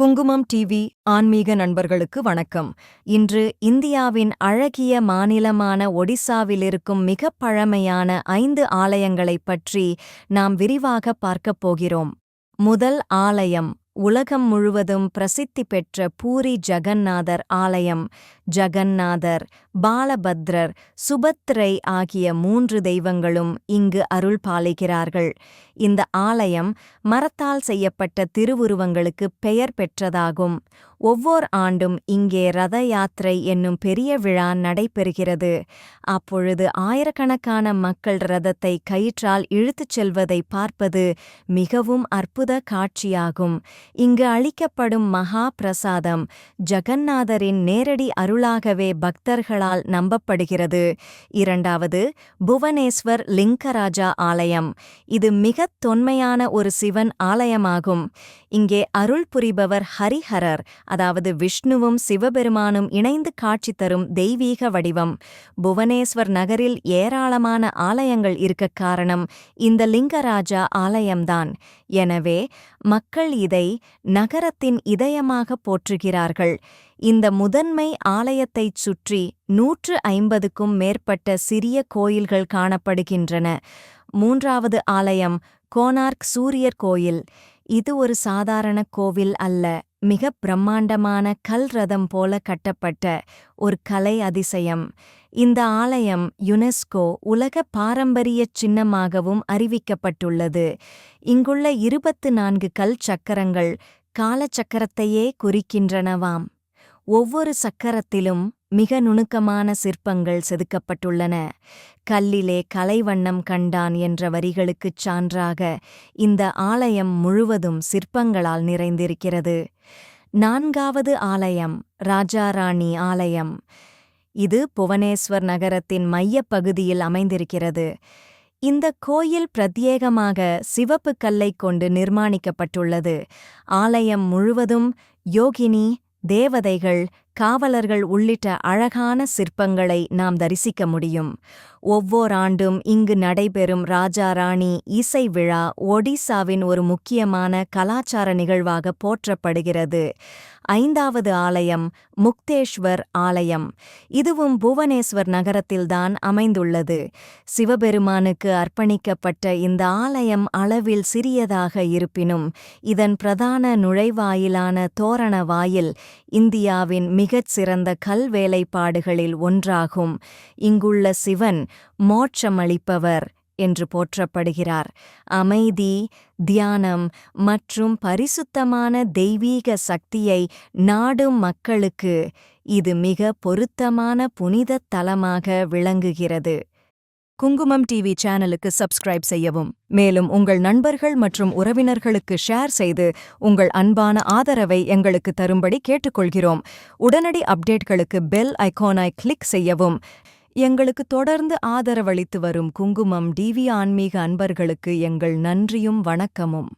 குங்குமம் டிவி ஆன்மீக நண்பர்களுக்கு வணக்கம். இன்று இந்தியாவின் அழகிய மாநிலமான ஒடிசாவிலிருக்கும் மிகப் பழமையான ஐந்து ஆலயங்களைப் பற்றி நாம் விரிவாக பார்க்கப் போகிறோம். முதல் ஆலயம் உலகம் முழுவதும் பிரசித்தி பெற்ற பூரி ஜகந்நாதர் ஆலயம் ஜகந்நாதர் பாலபத்ரர் சுபத்ரை ஆகிய மூன்று தெய்வங்களும் இங்கு அருள் பாலிக்கிறார்கள். இந்த ஆலயம் மரத்தால் செய்யப்பட்ட திருவுருவங்களுக்கு பெயர் பெற்றதாகும். ஒவ்வோர் ஆண்டும் இங்கே ரத யாத்திரை என்னும் பெரிய விழா நடைபெறுகிறது. அப்பொழுது ஆயிரக்கணக்கான மக்கள் ரதத்தை கயிற்றால் இழுத்துச் செல்வதை பார்ப்பது மிகவும் அற்புத காட்சியாகும். இங்கு அளிக்கப்படும் மகா பிரசாதம் ஜகந்நாதரின் நேரடி அருளாகவே பக்தர்களால் நம்பப்படுகிறது. இரண்டாவது புவனேஸ்வர் லிங்கராஜா ஆலயம். இது மிகத் தொன்மையான ஒரு சிவன் ஆலயமாகும். இங்கே அருள் புரிபவர் ஹரிஹரர் அதாவது விஷ்ணுவும் சிவபெருமானும் இணைந்து காட்சி தரும் தெய்வீக வடிவம். புவனேஸ்வர் நகரில் ஏராளமான ஆலயங்கள் இருக்க காரணம் இந்த லிங்கராஜா ஆலயம்தான். எனவே மக்கள் இதை நகரத்தின் இதயமாக போற்றுகிறார்கள். இந்த முதன்மை ஆலயத்தைச் சுற்றி நூற்று ஐம்பதுக்கும் மேற்பட்ட சிறிய கோயில்கள் காணப்படுகின்றன. மூன்றாவது ஆலயம் கோனார்க் சூரியர் கோயில். இது ஒரு சாதாரண கோவில் அல்ல. மிக பிரம்மாண்டமான கல் ரதம் போல கட்டப்பட்ட ஒரு கலை அதிசயம். இந்த ஆலயம் யுனெஸ்கோ உலக பாரம்பரியச் சின்னமாகவும் அறிவிக்கப்பட்டுள்ளது. இங்குள்ள இருபத்து நான்கு கல் சக்கரங்கள் காலச்சக்கரத்தையே குறிக்கின்றனவாம். ஒவ்வொரு சக்கரத்திலும் மிக நுணுக்கமான சிற்பங்கள் செதுக்கப்பட்டுள்ளன. கல்லிலே கலைவண்ணம் கண்டான் என்ற வரிகளுக்குச் சான்றாக இந்த ஆலயம் முழுவதும் சிற்பங்களால் நிறைந்திருக்கிறது. நான்காவது ஆலயம் ராஜாராணி ஆலயம். இது புவனேஸ்வர் நகரத்தின் மையப் பகுதியில் அமைந்திருக்கிறது. இந்த கோயில் பிரத்யேகமாக சிவப்பு கல்லைக் கொண்டு நிர்மாணிக்கப்பட்டுள்ளது. ஆலயம் முழுவதும் யோகினி தேவதைகள் காவலர்கள் உள்ளிட்ட அழகான சிற்பங்களை நாம் தரிசிக்க முடியும். ஒவ்வோர் ஆண்டும் இங்கு நடைபெறும் ராஜா ராணி இசை விழா ஒடிசாவின் ஒரு முக்கியமான கலாச்சார நிகழ்வாக போற்றப்படுகிறது. ஐந்தாவது ஆலயம் முக்தேஸ்வர் ஆலயம். இதுவும் புவனேஸ்வர் நகரத்தில்தான் அமைந்துள்ளது. சிவபெருமானுக்கு அர்ப்பணிக்கப்பட்ட இந்த ஆலயம் அளவில் சிறியதாக இருப்பினும் இதன் பிரதான நுழைவாயிலான தோரண வாயில் இந்தியாவின் மிகச் சிறந்த கல் வேலைப்பாடுகளில் ஒன்றாகும். இங்குள்ள சிவன் மோட்சமளிப்பவர் என்று போற்றப்படுகிறார். அமைதி தியானம் மற்றும் பரிசுத்தமான தெய்வீக சக்தியை நாடும் மக்களுக்கு இது மிக பொருத்தமான புனிதத் தலமாக விளங்குகிறது. குங்குமம் டிவி சேனலுக்கு சப்ஸ்கிரைப் செய்யவும். மேலும் உங்கள் நண்பர்கள் மற்றும் உறவினர்களுக்கு ஷேர் செய்து உங்கள் அன்பான ஆதரவை எங்களுக்கு தரும்படி கேட்டுக்கொள்கிறோம். உடனடி அப்டேட்களுக்கு பெல் ஐகோனாய் கிளிக் செய்யவும். எங்களுக்கு தொடர்ந்து ஆதரவளித்து வரும் குங்குமம் டிவி ஆன்மீக அன்பர்களுக்கு எங்கள் நன்றியும் வணக்கமும்.